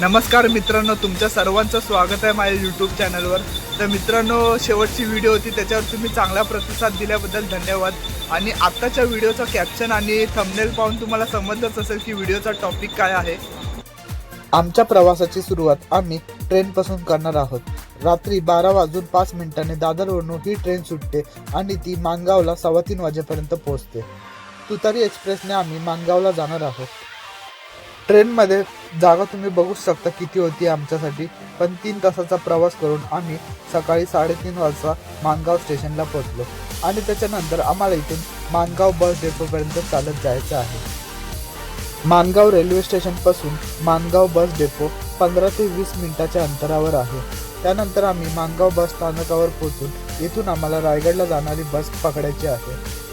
नमस्कार मित्रांनो तुमच्या सर्वांचं स्वागत आहे माझ्या यूट्यूब चॅनलवर तर मित्रांनो शेवटची व्हिडिओ होती त्याच्यावर तुम्ही चांगला प्रतिसाद दिल्याबद्दल धन्यवाद. आणि आत्ताच्या व्हिडिओचं कॅप्शन आणि थंबनेल पाहून तुम्हाला समजलंच असेल की व्हिडिओचा टॉपिक काय आहे. आमच्या प्रवासाची सुरुवात आम्ही ट्रेनपासून करणार आहोत. रात्री बारा वाजून पाच मिनिटांनी दादरवरून ही ट्रेन सुटते आणि ती मानगावला सव्वा तीन वाजेपर्यंत पोहोचते. तुतारी एक्सप्रेसने आम्ही मानगावला जाणार आहोत. ट्रेनमध्ये जागा तुम्ही बघू शकता किती होती आमच्यासाठी. पण तीन तासाचा प्रवास करून आम्ही सकाळी साडेतीन वाजता मानगाव स्टेशनला पोहोचलो. आणि त्याच्यानंतर आम्हाला इथून मानगाव बस डेपोपर्यंत चालत जायचं आहे. मानगाव रेल्वे स्टेशनपासून मानगाव बस डेपो पंधरा ते वीस मिनिटाच्या अंतरावर आहे. त्यानंतर आम्ही मानगाव बस स्थानकावर पोहोचून इथून आम्हाला रायगडला जाणारी बस पकडायची आहे.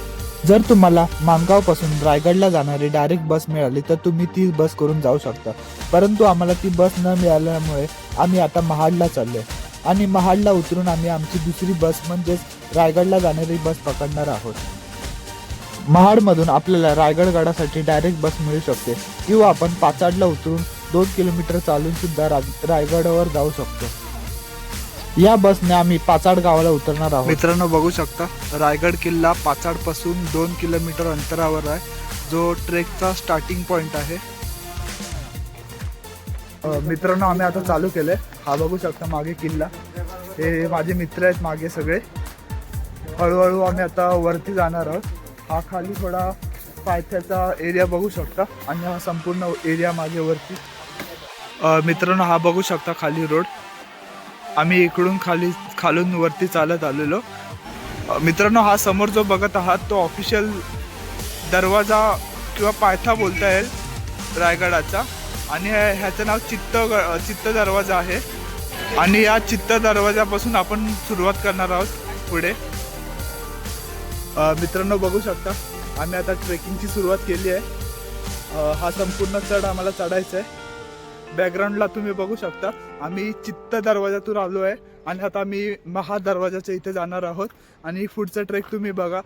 जर तुम्हाला मानगावपासून रायगडला जाणारी डायरेक्ट बस मिळाली तर तुम्ही ती बस करून जाऊ शकता. परंतु आम्हाला ती बस न मिळाल्यामुळे आम्ही आता महाडला चाललो आणि महाडला उतरून आम्ही आमची दुसरी बस म्हणजेच रायगडला जाणारी बस पकडणार आहोत. महाडमधून आपल्याला रायगडगडासाठी डायरेक्ट बस मिळू शकते. किंवा आपण पाचाडला उतरून दोन किलोमीटर चालून सुद्धा रायगडावर जाऊ शकतो. या बसने आम्ही पाचाड गावाला उतरणार आहोत. मित्रांनो बघू शकता रायगड किल्ला पाचाडपासून दोन किलोमीटर अंतरावर आहे. जो ट्रेकचा स्टार्टिंग पॉइंट आहे. मित्रांनो आम्ही आता चालू केलंय. हा बघू शकता मागे किल्ला. हे माझे मित्र आहेत मागे सगळे. हळूहळू आम्ही आता वरती जाणार आहोत. हा खाली थोडा पायथ्याचा एरिया बघू शकता आणि हा संपूर्ण एरिया मागे वरती. मित्रांनो हा बघू शकता खाली रोड आम्ही इकडून खाली खालून वरती चालत आलेलो. मित्रांनो हा समोर जो बघत आहात तो ऑफिशियल दरवाजा किंवा पायथा बोलता येईल रायगडाचा. आणि ह्याचं नाव चित्त चित्त दरवाजा आहे. आणि या चित्त दरवाजापासून आपण सुरुवात करणार आहोत पुढे. मित्रांनो बघू शकता आम्ही आता ट्रेकिंगची सुरुवात केली आहे. हा संपूर्ण चढ आम्हाला चढायचा आहे. बॅकग्राऊंडला तुम्ही बघू शकता. आम्ही चित्त दरवाजातून आलो आहे आणि आता आम्ही महा दरवाजाच्या इथे जाणार आहोत आणि पुढचा ट्रेक तुम्ही बघा.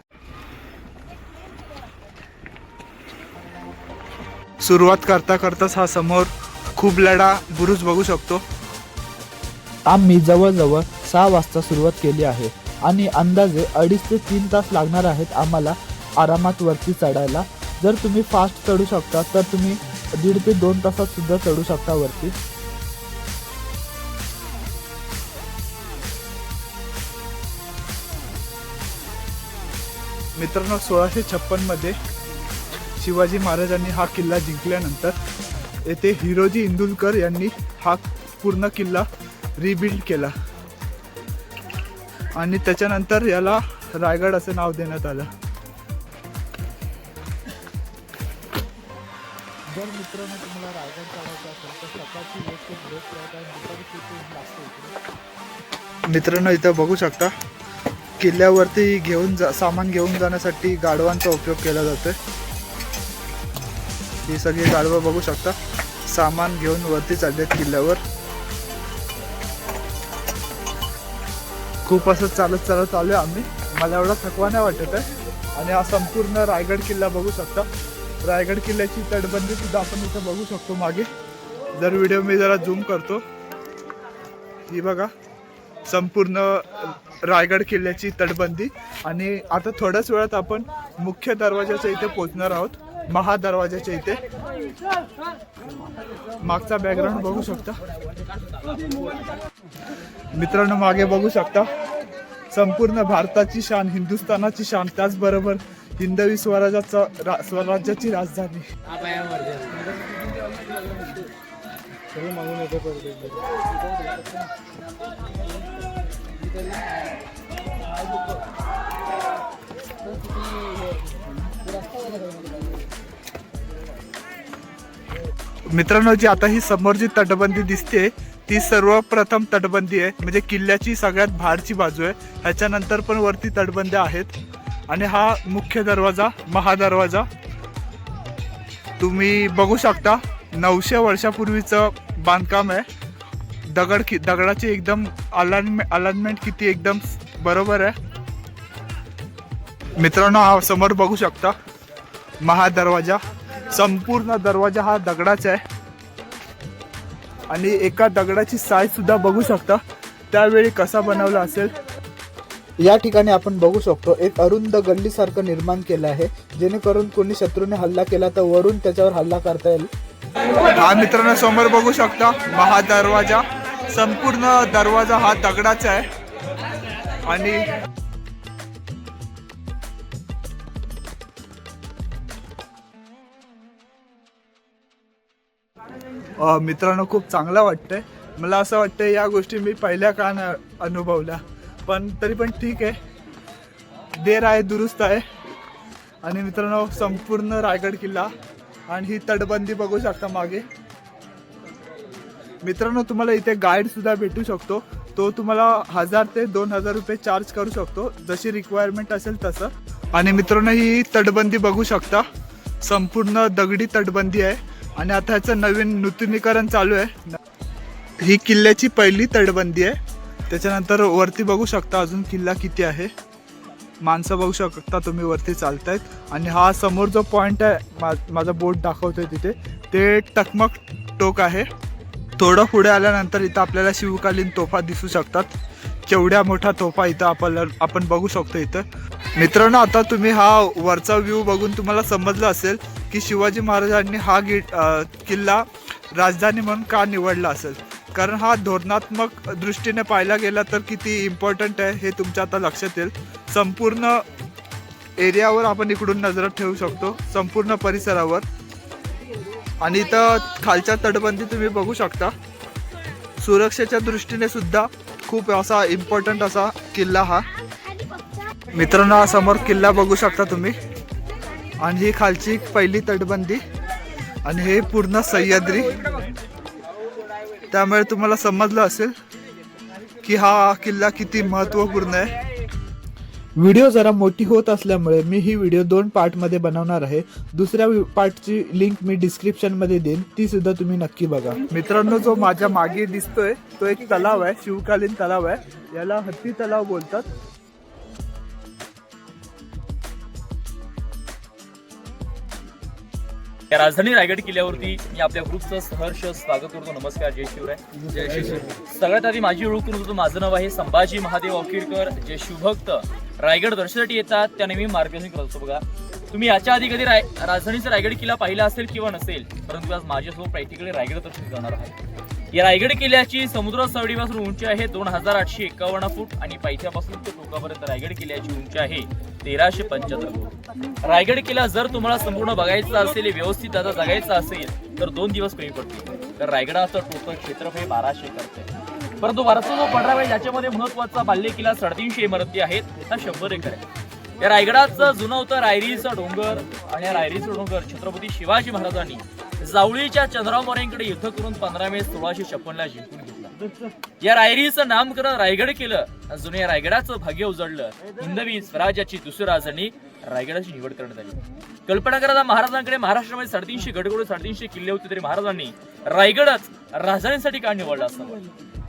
सुरुवात करता करताच हा समोर खूप लढा बुरुज बघू शकतो. आम्ही जवळजवळ सहा वाजता सुरुवात केली आहे आणि अंदाजे अडीच ते तीन तास लागणार आहेत आम्हाला आरामात वरती चढायला. जर तुम्ही फास्ट चढू शकता तर तुम्ही दीड ते दोन तासात सुद्धा चढू शकता वरती. मित्रांनो सोळाशे छप्पनमध्ये शिवाजी महाराजांनी हा किल्ला जिंकल्यानंतर येथे हिरोजी इंदुलकर यांनी हा पूर्ण किल्ला रिबिल्ड केला. आणि त्याच्यानंतर याला रायगड असं नाव देण्यात आलं. मित्रांनो तुम्हाला रायगड चढायचा असेल तर सकाळची ब्रेक करायचा दुपारी इकडे. मित्रांनो इथं बघू शकता किल्ल्यावरती घेऊन जा सामान घेऊन जाण्यासाठी गाढवांचा उपयोग केला जातो ही सगळी गाढवं बघू शकता. सामान घेऊन वरती चाललेत किल्ल्यावर. खूप असं चालत चालत आलो आम्ही. मला एवढा थकवा नाही वाटत आहे. आणि हा संपूर्ण रायगड किल्ला बघू शकता. रायगड किल्ल्याची तटबंदी सुद्धा आपण इथं बघू शकतो मागे. जर व्हिडिओ मी जरा झूम करतो. ही बघा संपूर्ण रायगड किल्ल्याची तटबंदी. आणि आता थोड्याच वेळात आपण मुख्य दरवाजाच्या इथे पोहोचणार आहोत. महादरवाजाच्या इथे. मागचा बॅकग्राऊंड बघू शकता. मित्रांनो मागे बघू शकता. संपूर्ण भारताची शान हिंदुस्थानाची शान त्याचबरोबर हिंदवी स्वराज्याचा रा- स्वराज्याची राजधानी. मित्रांनो जी आता ही समोर जी तटबंदी दिसते ती सर्वप्रथम तटबंदी आहे. म्हणजे किल्ल्याची सगळ्यात बाहेरची बाजू आहे. ह्याच्यानंतर पण वरती तटबंद्या आहेत. आणि हा मुख्य दरवाजा महादरवाजा. तुम्ही बघू शकता नऊशे वर्षापूर्वीचं बांधकाम आहे. दगड कि दगडाची एकदम अलाइनमे अलाइनमेंट किती एकदम बरोबर आहे. मित्रांनो हा समोर बघू शकता महादरवाजा. संपूर्ण दरवाजा हा दगडाचा आहे. आणि एका दगडाची साईज सुद्धा बघू शकता. त्यावेळी कसा बनवला असेल? या ठिकाणी आपण बघू शकतो एक अरुंद गल्लीसारखं निर्माण केलं आहे. जेणेकरून कोणी शत्रूने हल्ला केला तर वरून त्याच्यावर हल्ला करता येईल. हा मित्रांनो समोर बघू शकता महा दरवाजा संपूर्ण दरवाजा हा दगडाचा आहे. आणि मित्रांनो खूप चांगलं वाटतंय. मला असं वाटतं या गोष्टी मी पहिल्या का अनुभवल्या. पण तरी पण ठीक आहे. देर आहे दुरुस्त आहे. आणि मित्रांनो संपूर्ण रायगड किल्ला आणि ही तटबंदी बघू शकता मागे. मित्रांनो तुम्हाला इथे गाईड सुद्धा भेटू शकतो. तो तुम्हाला हजार ते दोन हजार रुपये चार्ज करू शकतो. जशी रिक्वायरमेंट असेल तसं. आणि मित्रांनो ही तटबंदी बघू शकता. संपूर्ण दगडी तटबंदी आहे. आणि आता ह्याचं नवीन नूतनीकरण चालू आहे. ही किल्ल्याची पहिली तटबंदी आहे. त्याच्यानंतर वरती बघू शकता अजून किल्ला किती आहे. माणसं बघू शकता तुम्ही वरती चालतायत. आणि हा समोर जो पॉईंट आहे मा माझा बोट दाखवतोय तिथे ते टकमक टोक आहे. थोडं पुढे आल्यानंतर इथं आपल्याला शिवकालीन तोफा दिसू शकतात. केवढ्या मोठा तोफा इथं आपल्याला आपण बघू शकतो इथं. मित्रांनो आता तुम्ही हा वरचा व्ह्यू बघून तुम्हाला समजलं असेल की शिवाजी महाराजांनी हा गी किल्ला राजधानी म्हणून का निवडला असेल. कारण हा धोरणात्मक दृष्टीने पाहायला गेला तर किती इम्पॉर्टंट आहे हे तुमच्या आता लक्षात येईल. संपूर्ण एरियावर आपण इकडून नजर ठेवू शकतो संपूर्ण परिसरावर. आणि इथं खालच्या तटबंदी तुम्ही बघू शकता. सुरक्षेच्या दृष्टीने सुद्धा खूप असा इम्पॉर्टंट असा किल्ला हा. मित्रांनो हा समोर किल्ला बघू शकता तुम्ही. आणि ही खालची पहिली तटबंदी. आणि हे पूर्ण सह्याद्री. त्यामुळे तुम्हाला समजलं असेल की हा किल्ला किती महत्त्वपूर्ण आहे. व्हिडिओ जरा मोठी होत असल्यामुळे मी ही व्हिडिओ दोन पार्टमध्ये बनवणार आहे. दुसऱ्या पार्टची लिंक मी डिस्क्रिप्शनमध्ये देईन ती सुद्धा तुम्ही नक्की बघा. मित्रांनो जो माझ्या मागे दिसतोय तो एक तलाव आहे शिवकालीन तलाव आहे. याला हत्ती तलाव बोलतात. या राजधानी रायगड किल्ल्यावरती मी आपल्या ग्रुपचं सहर्ष स्वागत करतो. नमस्कार जय शिवराय. जय शिवराय. सगळ्यात आधी माझी ओळख करून होतो माझं नाव आहे संभाजी महादेव औकीरकर जे शिवभक्त रायगड दर्शनासाठी येतात त्याने मी मार्गदर्शन करत असतो. बघा तुम्ही याच्या आधी कधी राय राजधानीचा रायगड किल्ला पाहिला असेल किंवा नसेल परंतु आज माझ्यासोबत प्रॅक्टिकली रायगड दर्शन करणार आहे या रायगड किल्ल्याची समुद्र सवडीपासून उंची आहे दोन हजार आठशे एकावन्न फूट आणि पायथ्यापासून ते टोकापर्यंत रायगड किल्ल्याची उंची आहे तेराशे पंच्याहत्तर फूट. रायगड किल्ला जर तुम्हाला संपूर्ण बघायचा असेल व्यवस्थित आता जगायचा असेल तर दोन दिवस कमी पडतील. तर रायगडाचं टोटल क्षेत्रफळ बाराशे करते परंतु वारसा जो पडराव आहे ज्याच्यामध्ये महत्त्वाचा बाल्य किल्ला साडेतीनशे इमारती आहेत हा शंभर एकर आहे या रायगडाचं जुनं होतं रायरीचं डोंगर आणि या रायरीचं डोंगर छत्रपती शिवाजी महाराजांनी जावळीच्या चंद्रराव मोऱ्यांकडे युद्ध करून पंधरा मे सोळाशे छप्पनला जिंकून घेतला. या रायरीचं नामकरण रायगड केलं. जुन्या रायगडाचं भाग्य उजळलं. हिंदवी स्वराज्याची दुसरी राजधानी रायगडाची निवड करण्यात आली. कल्पना करा महाराजांकडे महाराष्ट्रामध्ये साडेतीनशे गडगड साडेतीनशे किल्ले होते तरी महाराजांनी रायगडच राजधानीसाठी का निवडला असं?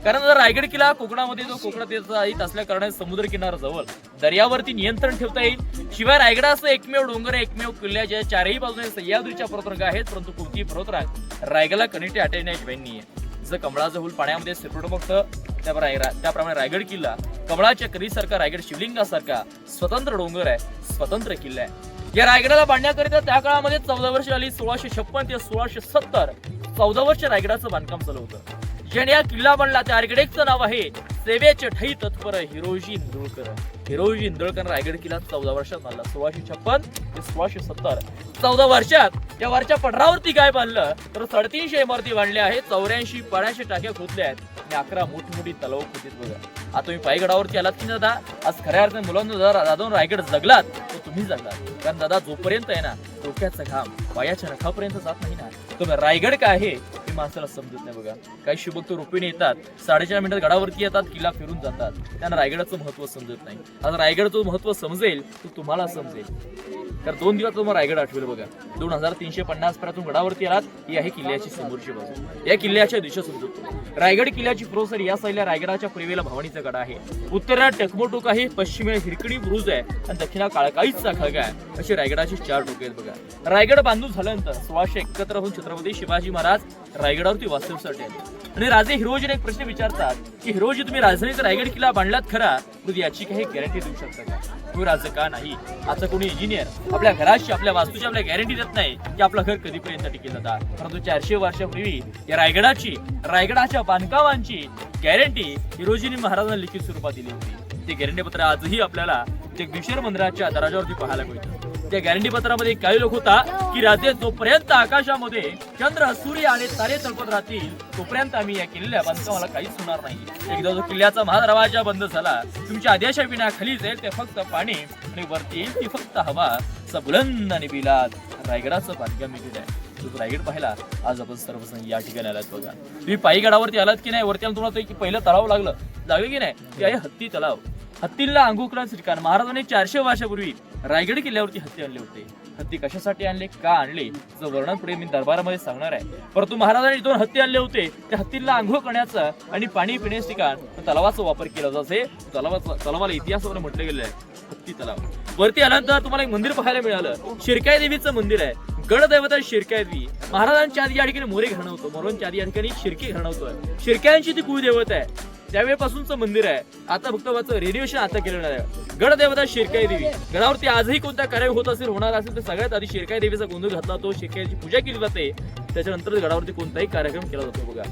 कारण जर रायगड किल्ला कोकणामध्ये जो कोकणात येत- असल्या कारणाने समुद्र किनाऱ्याजवळ दर्यावरती नियंत्रण ठेवता येईल. शिवाय रायगडा असं एकमेव डोंगर आहे, एकमेव किल्ल्याच्या चारही बाजूने सह्याद्रीच्या पर्वतरांगा आहेत परंतु कोणतीही पर्वतरांग रायगडला कनेक्ट अटॅचशिवाय नाही आहे जर कमळाचं हुल पाण्यामध्ये सिरपट बघतं त्या त्याप्रमाणे रायगड किल्ला कमळाच्या करीसारखा रायगड शिवलिंगासारखा स्वतंत्र डोंगर आहे स्वतंत्र किल्ला आहे. या रायगडाला बांधण्याकरिता त्या काळामध्ये चौदा वर्ष आली सोळाशे छप्पन ते सोळाशे सत्तर चौदा वर्ष रायगडाचं बांधकाम चालू होतं. ज्याने हा किल्ला बनला त्या रायगडेचं नाव आहे सेवेचे ठई तत्पर हिरोजी इंदुळकर हिरोजी इंदुळकर रायगड किल्ला चौदा वर्षात बांधला सोळाशे छप्पन ते सोळाशे सत्तर. चौदा वर्षात या वरच्या पठारावरती काय बांधलं तर साडेतीनशे इमारती बांधल्या आहेत. चौऱ्याऐंशी पाण्याशे टाक्या खोदल्या आहेत. आणि अकरा मोठमोठी तलाव खोदीत बघा. आता तुम्ही पायगडावरती आलात की दादा? आज खऱ्या अर्थाने मुलांना जर दादा रायगड जगलात तर तुम्ही जगलात. कारण दादा जोपर्यंत आहे ना डोक्याचा घाम पायाच्या नखापर्यंत जात नाही ना तुम्ही रायगड काय आहे? माणसाला समजत नाही बघा. काही शुभक्त रुपीने येतात साडेचार मिनिटात गडावरती येतात किल्ला फिरून जातात. त्यांना रायगडाचं महत्त्व समजत नाही. आता रायगडचं महत्त्व समजेल तर तुम्हाला समजेल. तर दोन दिवस तुम्हाला रायगड आठवेल बघा. दोन हजार तीनशे पन्नास पर्यंत गडावरती आलात. ही आहे किल्ल्याची समोरची बाजू. या किल्ल्याच्या दिशा समजतो रायगड किल्ल्याची प्रोसर या साईडला रायगडाच्या पूर्वेला भवानीचा गड आहे. उत्तरेला टकमोटोक आहे पश्चिमेला हिरकडी बुरुज आहे आणि दक्षिणा काळकाईचा खळग आहे. अशी रायगडाची चार टोके आहेत बघा. रायगड बांधून झाल्यानंतर सोळाशे एकत्र होऊन छत्रपती शिवाजी महाराज रायगडावरती वास्तव्यासाठी आले आणि राजे हिरोजीने एक प्रश्न विचारतात की हिरोजी तुम्ही राजधानीचा रायगड किल्ला बांधलात खरा? याची काही गॅरंटी देऊ शकता का? राहायचं का नाही. असं कोणी इंजिनियर आपल्या घराशी आपल्या वास्तूची आपल्या गॅरंटी देत नाही की आपलं घर कधीपर्यंत टिकेल जातात परंतु चारशे वर्षापूर्वी या रायगडाची रायगडाच्या बांधकामांची गॅरंटी हिरोजीनी महाराजांना लिखित स्वरूपात दिली होती. ते गॅरंटी पत्र आजही आपल्याला जगदीश्वर मंदिराच्या दराजावरती पाहायला मिळतं. त्या गॅरंटी पत्रामध्ये काही लोक होता की राजे जोपर्यंत आकाशामध्ये चंद्र सूर्य आणि तारे तळपत राहतील तोपर्यंत आम्ही या किल्ल्या बांधकामाला काहीच होणार नाही. एकदा जो किल्ल्याचा महादरवाजा बंद झाला तुमच्या आदेशाविना खाली जाईल ते फक्त पाणी आणि वरती येईल ती फक्त हवा. असा बुलंद आणि बिलात रायगडाचं बांधकाम केलं आहे रायगड पाहिला. आज आपण सर्वजण या ठिकाणी आलात बघा. तुम्ही पायी गडावरती आलात की नाही? वरती आला तुम्हाला तो एक पहिलं तलाव लागलं. लागलं की नाही? ते आहे हत्ती तलाव. हत्तीला अंगुकरांचं ठिकाण? महाराजांनी चारशे वर्षापूर्वी रायगड किल्ल्यावरती हत्ती आणले होते. हत्ती कशासाठी आणले? का आणले? याचं वर्णन पुढे मी दरबारामध्ये सांगणार आहे. परंतु महाराजांनी दोन हत्ती आणले होते त्या हत्तीला आंघोळ करण्याचं आणि पाणी पिण्याचं ठिकाण तलावाचा वापर केला जाते. तलावाचा तलावाला इतिहासावर म्हटलं गेलं आहे हत्ती तलाव. वरती आल्यानंतर तुम्हाला एक मंदिर पाहायला मिळालं. शिरकाई देवीचं मंदिर आहे. गणदैवता आहे शिरकाय देवी महाराजांच्या आधी या ठिकाणी मोरे घराणं होतं. मोरांच्या आधी या ठिकाणी शिरके घराणं होतं. शिरक्यांची ती कुळदेवता आहे. त्यावेळेपासूनचं मंदिर आहे. आता फक्त त्याचं रेडिएशन आता केलेलं आहे गडदेवता शिरकाई देवी. गडावरती आजही कोणता कार्य होत असेल होणार असेल तर सगळ्यात आधी शिरकाई देवीचा गोंधळ घातला तो शिरकाईची पूजा केली जाते. त्याच्यानंतर गडावरती कोणताही कार्यक्रम केला जातो बघा.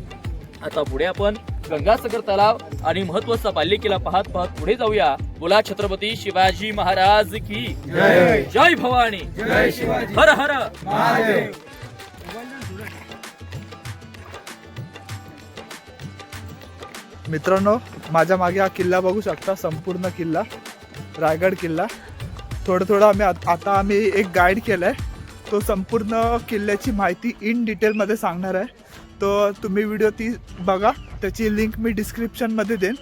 आता पुढे आपण गंगासागर तलाव आणि महत्त्वाचा बाल्यकिल्ला पाहत पाहत पुढे जाऊया. बोला छत्रपती शिवाजी महाराज की जय. भवानी. जय शिवाजी. हर हर. मित्रांनो माझ्या मागे हा किल्ला बघू शकता संपूर्ण किल्ला रायगड किल्ला. थोडं थोडं आम्ही आत- आता आम्ही एक गाईड केलाय. तो संपूर्ण किल्ल्याची माहिती इन डिटेलमध्ये सांगणार आहे. तो तुम्ही व्हिडिओ ती बघा. त्याची लिंक मी डिस्क्रिप्शनमध्ये देईन.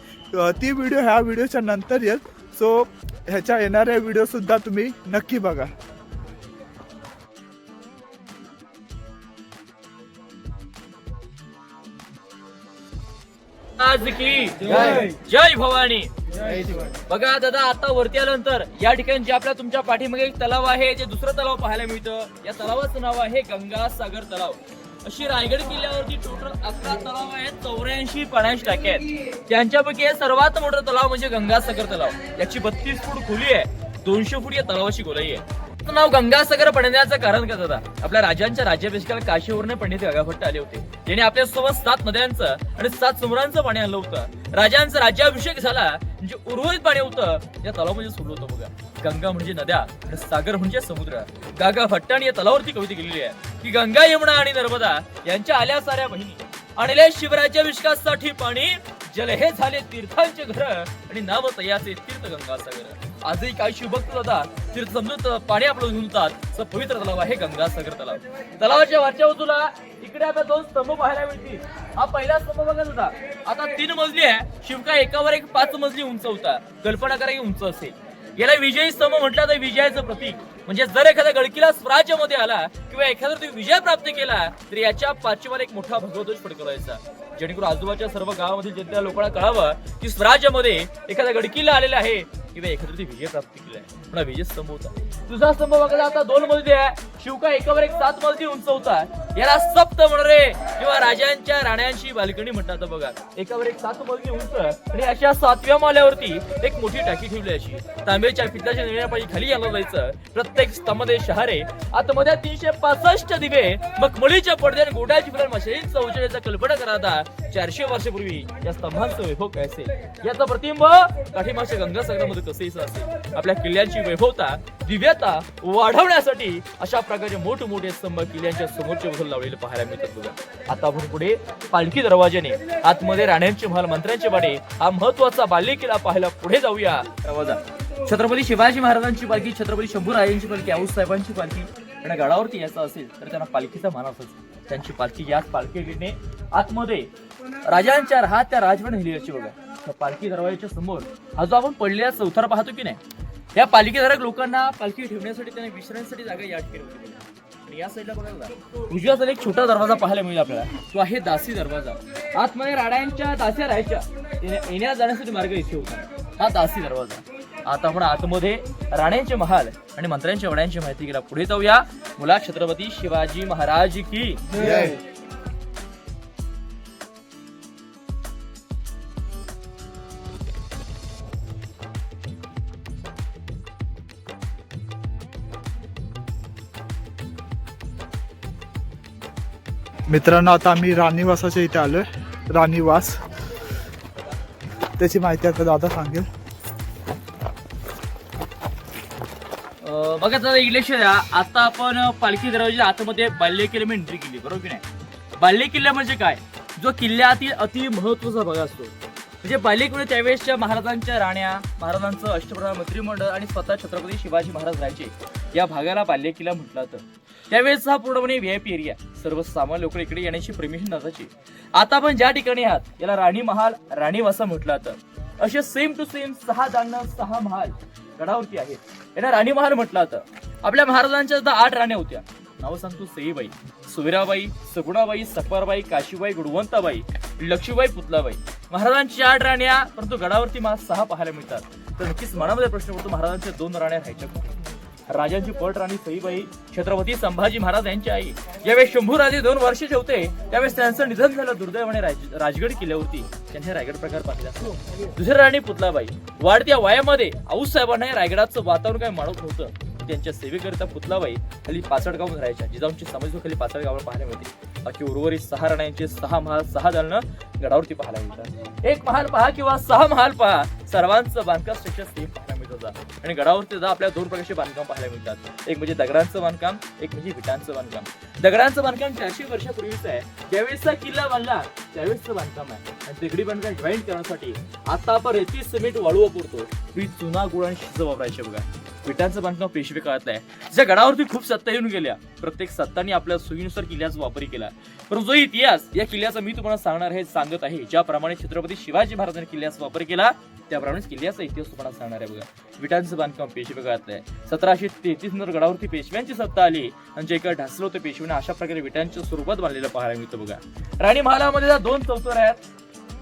ती व्हिडिओ ह्या व्हिडिओच्या नंतर येईल. सो ह्याच्या येणाऱ्या व्हिडिओसुद्धा तुम्ही नक्की बघा. जय भवानी. बघा दादा आता वरती आल्यानंतर या ठिकाणी जे आपल्या तुमच्या पाठीमागे एक तलाव आहे जे दुसरं तलाव पाहायला मिळतं. या तलावाचं नाव आहे गंगा सागर तलाव. अशी रायगड किल्ल्यावरती टोटल अकरा तलाव आहेत चौऱ्याऐंशी पाण्याची टाके आहेत. त्यांच्यापैकी सर्वात मोठं तलाव म्हणजे गंगासागर तलाव. याची बत्तीस फूट खोली आहे दोनशे फूट या तलावाची गोलाई आहे. नाव गंगासागर पडण्याचं कारण काय दादा आपल्या राजांच्या राज्याभिषेकाला काशीवरने पंडित गंगाभट्ट आले होते. ज्यांनी आपल्यासोबत सात नद्यांचं आणि सात समुद्रांचं पाणी आणलं होतं. राजांचा राज्याभिषेक झाला म्हणजे उर्वरित पाणी होतं. या तलावामध्ये सोडलं होतं बघा. गंगा म्हणजे नद्या आणि सागर म्हणजे समुद्र. गागा भट्टाने या तलावावरती कविता केलेली आहे. की गंगा यमुना आणि नर्मदा यांच्या आल्या साऱ्या बहिणी. आणले शिवराज्याभिषेकासाठी पाणी जल हे झाले तीर्थांचे घर आणि नाव तयाचे तीर्थ गंगासागर आजही काही शिवभक्त दादा तीर्थ पाणी आपलं झुलतात असं पवित्र तलाव आहे गंगासागर तलाव. तलावाच्या वरच्या बाजूला इकडे आता दोन स्तंभ पाहायला मिळतील. हा पहिला स्तंभ बघत होता. आता तीन मजली आहे. शिवका एकावर एक पाच मजली उंच होता. कल्पना करा की उंच असेल. याला विजयी स्तंभ म्हटलं तर विजयाचं प्रतीक. म्हणजे जर एखाद्या गडकिला स्वराज्यामध्ये आला किंवा एखादा तुम्ही विजय प्राप्त केला तर याच्या पाठीवर एक मोठा भगवध्वज फडकवायचा. जेणेकरून आजूबाजूच्या सर्व गावामधील जनतेला लोकांना कळावं की स्वराज्यामध्ये एखादा गडकिल्ला आलेला आहे किंवा एखादा विजय प्राप्त केला आहे. पुन्हा विजय स्तंभ होता तुझा स्तंभ बघायला आता दोन मजली आहे. शिवका एकावर एक सात मजली उंच होता याला सप्त म्हण रे किंवा राजांच्या राण्यांची बाल्कनी म्हणतात बघा. एकावर एक सात मजली उंच आणि अशा सातव्या माल्यावरती एक मोठी टाकी ठेवली अशी. तांबेच्या पित्ताच्या निळ्यापाशी खाली आणलं जायचं. प्रत्येक स्तंभामध्ये शहारे. आतमध्ये तीनशे पासष्ट दिवे. मग मुलीच्या पडद्याने गोड्याची फुलं मशालींचा उजेडाचा कल्पना करा चारशे वर्षापूर्वी या स्तंभांचं वैभव हो काय असेल? याचं प्रतिबिंब काठीमागच्या गंगासागरामध्ये तसेच असेल. आपल्या किल्ल्यांची वैभवता दिव्यता वाढवण्यासाठी अशा प्रकारचे मोठमोठे स्तंभ किल्ल्यांच्या समोरच्या बाजूला लावलेले पाहायला मिळतात बघा. आता आपण पुढे पालखी दरवाजाने आतमध्ये राण्यांचे महाल मंत्र्यांचे वाडे हा महत्त्वाचा बाल्य किल्ला पाहायला पुढे जाऊया. दरवाजा. छत्रपती शिवाजी महाराजांची पालखी छत्रपती शंभूरायांची पालखी आऊस साहेबांची पालखी आणि गडावरती यायचं असेल तर त्यांना पालखीचा मान असेल त्यांची पालखी याच पालखीने आतमध्ये राजांच्या राहत्या त्या राजवण नेली बघा. त्या पालखी दरवाजाच्या समोर. हा जो आपण पडलेला चौथार पाहतो की नाही? या पालिकेधारक लोकांना पालखी ठेवण्यासाठी त्याने विश्रांतीसाठी जागा या ठिकाणी होती. आणि या साईडला बघायला उजव्या एक छोटा दरवाजा पाहायला मिळेल आपल्याला. तो आहे दासी दरवाजा. आतमध्ये राड्यांच्या दास्या राहायच्या. येण्या- जाण्यासाठी मार्ग इथे होता. हा दासी दरवाजा. आता आपण आतमध्ये राण्यांचे महाल आणि मंत्र्यांच्या वड्यांची माहिती घेला पुढे जाऊया. मुला छत्रपती शिवाजी महाराज की. मित्रांनो आता आम्ही राणीवासाच्या इथे आलोय. राणीवास. त्याची माहिती आता दादा सांगेल. बघा दादा इंग्लिश आता आपण पालखी दरवाजा आतमध्ये बाल्य किल्ले एंट्री केली बरोबर की नाही? बाल्य किल्ला म्हणजे काय? जो किल्ल्यातील अति महत्त्वाचा भाग असतो. म्हणजे बाल्य किल्ले त्यावेळेसच्या महाराजांच्या राण्या महाराजांचं अष्टप्रधान मंत्रिमंडळ आणि स्वतः छत्रपती शिवाजी महाराज राहायचे. या भागाला बाल्य किल्ला म्हटलं जातं. त्यावेळेस हा पूर्णपणे व्ही आय पी एरिया सर्वसामान्य लोक इकडे येण्याची परमिशन नसायची. आता आपण ज्या ठिकाणी आहात याला राणी महाल राणी वासा म्हटलं जातं. असे सेम टू सेम सहा दालनं सहा महाल गडावरती आहेत. यांना राणी महाल म्हटलं जातं. आपल्या महाराजांच्या सुद्धा आठ राण्या होत्या. नाव सांगतो सईबाई सुविराबाई सगुणाबाई सफरबाई काशीबाई गुणवंताबाई लक्ष्मीबाई पुतलाबाई. महाराजांची आठ राण्या परंतु गडावरती मला सहा पाहायला मिळतात. तर नक्कीच मनामध्ये प्रश्न पडतो महाराजांच्या दोन राण्या राहायच्या राजांची पट राणी सईबाई छत्रपती संभाजी महाराज यांची आई. ज्यावेळेस शंभूराजे दोन वर्षाचे होते त्यावेळेस त्यांचं निधन झालं दुर्दैवाने राज- राजगड किल्ल्यावरती. त्यांनी रायगड प्रकार पाहिला. दुसऱ्या राणी पुतलाबाई. वाढत्या वयामध्ये आऊसाहेबांना रायगडाचं वातावरण काय मानत नव्हतं. त्यांच्या सेवेकरिता पुतलाबाई खाली पाचडगाव राहायच्या जिजाऊंची समजू खाली पाचड पाहायला मिळते. बाकी उर्वरित सहा राण्यांचे सहा महाल सहा दालनं गडावरती पाहायला मिळतात. एक महाल पहा किंवा सहा महाल पहा. सर्वांचं बांधकाम सेम पाहायला आणि गडावरती जा आपल्या दोन प्रकारचे बांधकाम पाहायला मिळतात. एक म्हणजे दगडांचं बांधकाम एक म्हणजे विटांचं बांधकाम. दगडांचं बांधकाम चारशे वर्षापूर्वीचं आहे. ज्यावेळेसचा किल्ला बांधला त्यावेळेसचं बांधकाम आहे. आणि दगडी बांधकाम जॉईंट करण्यासाठी आता आपण रेती सिमेंट वाळू वापरतो. ही चुना गुळ आणि शिज वापरायचे बघा. विटांचं बांधकाम पेशवे काळातलं आहे. ज्या गडावरती खूप सत्ता येऊन गेल्या प्रत्येक सत्ताने आपल्या सोयीनुसार किल्ल्याचा वापर केला. परंतु जो इतिहास या किल्ल्याचा मी तुम्हाला सांगणार आहे सांगत आहे ज्याप्रमाणे छत्रपती शिवाजी महाराजांनी किल्ल्याचा वापर केला त्याप्रमाणेच किल्ल्याचा इतिहास तुम्हाला सांगणार आहे बघा. विटांचं बांधकाम पेशवे काळातलं आहे. सतराशे तेहतीस नंतर गडावरती पेशव्यांची सत्ता आली. आणि जे काय ढासलं होतं पेशवेने अशा प्रकारे विटांच्या स्वरूपात बांधलेलं पाहायला मिळतं बघा. राणी महालामध्ये दोन चौथर आहेत.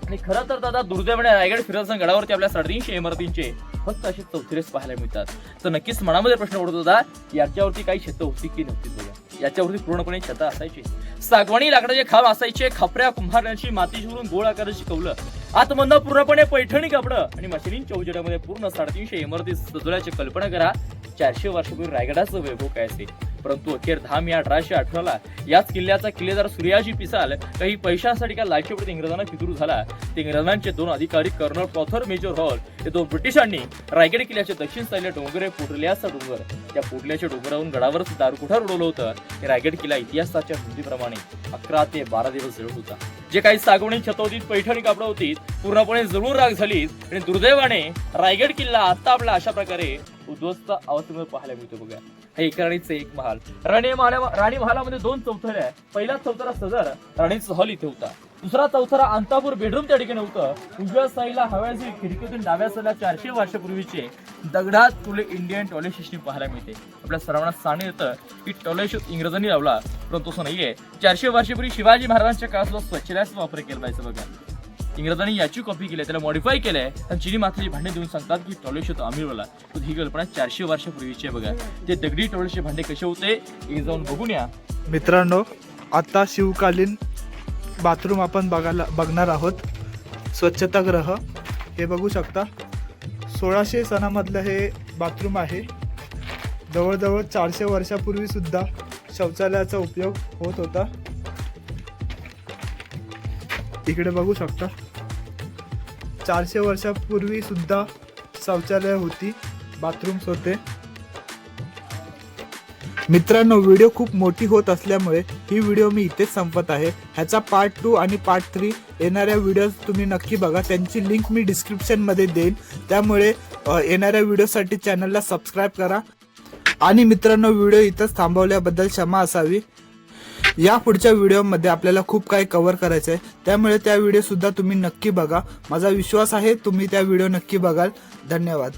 आणि खरं तर दादा दुर्दैवाने रायगड फिरत गडावरती आपल्या साडेतीनशे इमारतींचे फक्त असे चौथेरेस पाहायला मिळतात. तर नक्कीच मनामध्ये प्रश्न पडतो दादा याच्यावरती काही छतं होती की नव्हती बघा. याच्यावरती पूर्णपणे छता असायची. सागवाणी लाकडाचे खांब असायचे. खापऱ्या कुंभारण्याची माती गोळ आकाराची कवलं आतमधनं पूर्णपणे पैठणी कापडं. आणि मशिनींच्या चौजड्यामध्ये पूर्ण साडेतीनशे इमारती सजवल्याची कल्पना करा. चारशे वर्षापूर्वी रायगडाचं वैभव काय असेल? परंतु अखेर दहा मे अठराशे अठराला याच किल्ल्याचा किल्लेदार सूर्याजी पिसाल काही पैशांसाठी का लाचेपडीत इंग्रजांना फितूर झाला. ते इंग्रजांचे दोन अधिकारी कर्नल प्रॉथर मेजर हॉल हे दोन ब्रिटिशांनी रायगड किल्ल्याच्या दक्षिण साईडला डोंगर आहे पुटल्याचा डोंगर. त्या पुटल्याच्या डोंगरावरून गडावरच दारुकुठा उडवलं होतं? हे रायगड किल्ला इतिहासाच्या नोंदीप्रमाणे अकरा ते बारा दिवस जळत होता. जे काही सागवणी छतवतीत पैठणी कापड होती पूर्णपणे जळून राग झाली आणि दुर्दैवाने रायगड किल्ला आता आपला अशा प्रकारे उद्ध्वस्त अवस्थेमध्ये पाहायला मिळतो बघा हे एका राणीचे एक महाल. राणी महाला राणी महालामध्ये दोन चौथरे आहे पहिला चौथरा सदर राणीचा हॉल इथे होता. दुसरा चौथरा अंतापूर बेडरूम त्या ठिकाणी होतं. उजव्या साईला हव्याची खिडकीतून डाव्या साईला चारशे वर्षापूर्वीचे दगडात तुले इंडियन टॉयलेट सिस्टीम पाहायला मिळते. आपल्या सर्वांना सांगण्यात येतं की टॉयलेट इंग्रजांनी लावला परंतु असं नाहीये. चारशे वर्षापूर्वी शिवाजी महाराजांच्या काळात स्वच्छतेचा वापर केला जायचा बघा. इंग्रजांनी याची कॉपी केली त्याला मॉडिफाय केलंय आणि चिनी माथ्याची भांडे देऊन सांगतात की टॉयलेट अमीरवाला तर ही कल्पना चारशे वर्षापूर्वीची आहे बघा. ते दगडी टॉयलेटचे भांडे कसे होते हे जाऊन बघून या. मित्रांनो आता शिवकालीन बाथरूम आपण बघायला बघणार आहोत. स्वच्छतागृह हे बघू शकता. सोळाशे सणामधलं हे बाथरूम आहे. जवळजवळ चारशे वर्षापूर्वी सुद्धा शौचालयाचा उपयोग होत होता. इकडे बघू शकता. चारशे वर्षापूर्वी सुद्धा शौचालय होती बाथरूम्स होते. मित्रांनो व्हिडिओ खूप मोठी होत असल्यामुळे ही व्हिडिओ मी इथेच संपत आहे. ह्याचा पार्ट टू आणि पार्ट थ्री येणाऱ्या व्हिडिओज तुम्ही नक्की बघा. त्यांची लिंक मी डिस्क्रिप्शनमध्ये देईन. त्यामुळे येणाऱ्या व्हिडिओसाठी चॅनलला सबस्क्राईब करा. आणि मित्रांनो व्हिडिओ इथंच थांबवल्याबद्दल क्षमा असावी. या पुढच्या व्हिडिओमध्ये आपल्याला खूप काही कव्हर करायचं आहे त्यामुळे त्या व्हिडिओ सुद्धा तुम्ही नक्की बघा. माझा विश्वास आहे तुम्ही त्या व्हिडिओ नक्की बघाल. धन्यवाद.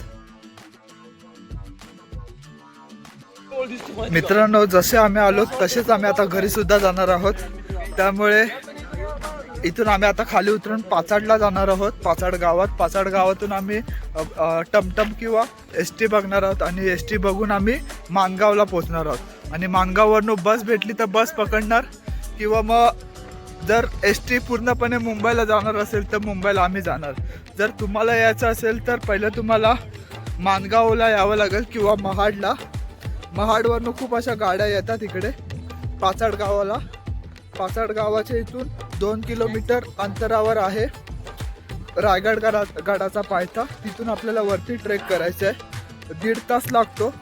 मित्रांनो जसे आम्ही आलो तसेच आम्ही आता घरी सुद्धा जाणार आहोत. त्यामुळे इथून आम्ही आता खाली उतरून पाचाडला जाणार आहोत. पाचाड गावात. पाचाड गावातून आम्ही टमटम किंवा एस टी बघणार आहोत आणि एस टी बघून आम्ही मानगावला पोहोचणार आहोत. आणि मानगाववरनं बस भेटली तर बस पकडणार. किंवा मग जर एस टी पूर्णपणे मुंबईला जाणार असेल तर मुंबईला आम्ही जाणार. जर तुम्हाला यायचं असेल तर पहिलं तुम्हाला मानगावला यावं लागेल किंवा महाडला. महाडवरनं खूप अशा गाड्या येतात इकडे. पाचाड गावाला. पाचाड गावाच्या इथून दोन किलोमीटर अंतरावर आहे. रायगड गडा गडाचा पायथा. तिथून आपल्याला वरती ट्रेक करायचं आहे दीड तास लागतो.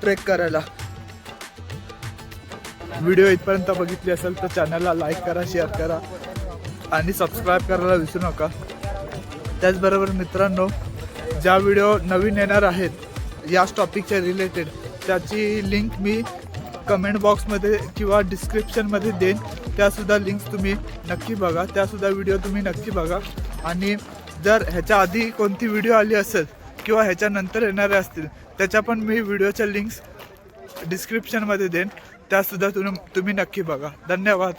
ट्रेक करायला. व्हिडिओ इथपर्यंत बघितली असेल तर चॅनलला लाईक करा शेअर करा आणि सबस्क्राईब करायला विसरू नका. त्याचबरोबर मित्रांनो ज्या व्हिडिओ नवीन येणार आहेत याच टॉपिकच्या रिलेटेड त्याची लिंक मी कमेंट बॉक्समध्ये किंवा डिस्क्रिप्शनमध्ये देईन. त्यासुद्धा लिंक्स तुम्ही नक्की बघा. त्यासुद्धा व्हिडिओ तुम्ही नक्की बघा. आणि जर ह्याच्या आधी कोणती व्हिडिओ आली असेल किंवा ह्याच्यानंतर येणारे असतील त्याच्या पण मी व्हिडिओच्या लिंक्स डिस्क्रिप्शनमध्ये देईन. त्यासुद्धा तुम्ही तुम्ही नक्की बघा. धन्यवाद.